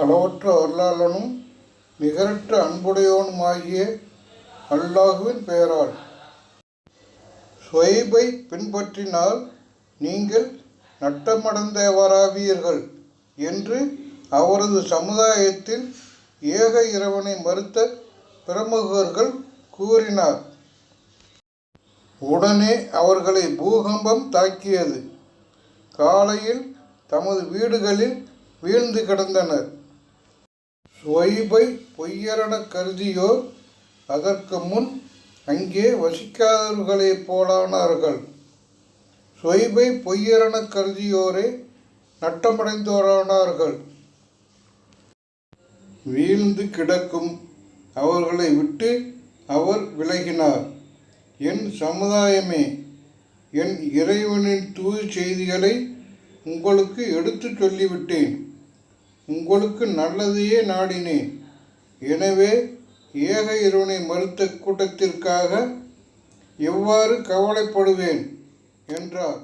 அளவற்ற அருளாளனும் நிகரற்ற அன்புடையோனுமாகிய அல்லாஹுவின் பெயரால். சுவைபை பின்பற்றினால் நீங்கள் நட்டமடைந்தவராவீர்கள் என்று அவரது சமுதாயத்தில் ஏக இறைவனை மறுத்த பிரமுகர்கள் கூறினார். உடனே அவர்களை பூகம்பம் தாக்கியது. காலையில் தமது வீடுகளில் வீழ்ந்து கிடந்தனர். சுவைபை பொய்யரணக் கருதியோர் அதற்கு முன் அங்கே வசிக்காதவர்களைப் போலானார்கள். சொய்பை பொய்யரணக் கருதியோரே நட்டமடைந்தோரானார்கள். வீழ்ந்து கிடக்கும் அவர்களை விட்டு அவர் விலகினார். என் சமுதாயமே என் இறைவனின் தூது செய்திகளை உங்களுக்கு எடுத்துச் சொல்லிவிட்டேன். உங்களுக்கு நல்லதையே நாடினேன். எனவே ஏக இறைவனை மறுத்த கூட்டத்திற்காக எவ்வாறு கவலைப்படுவேன்? என்றார்.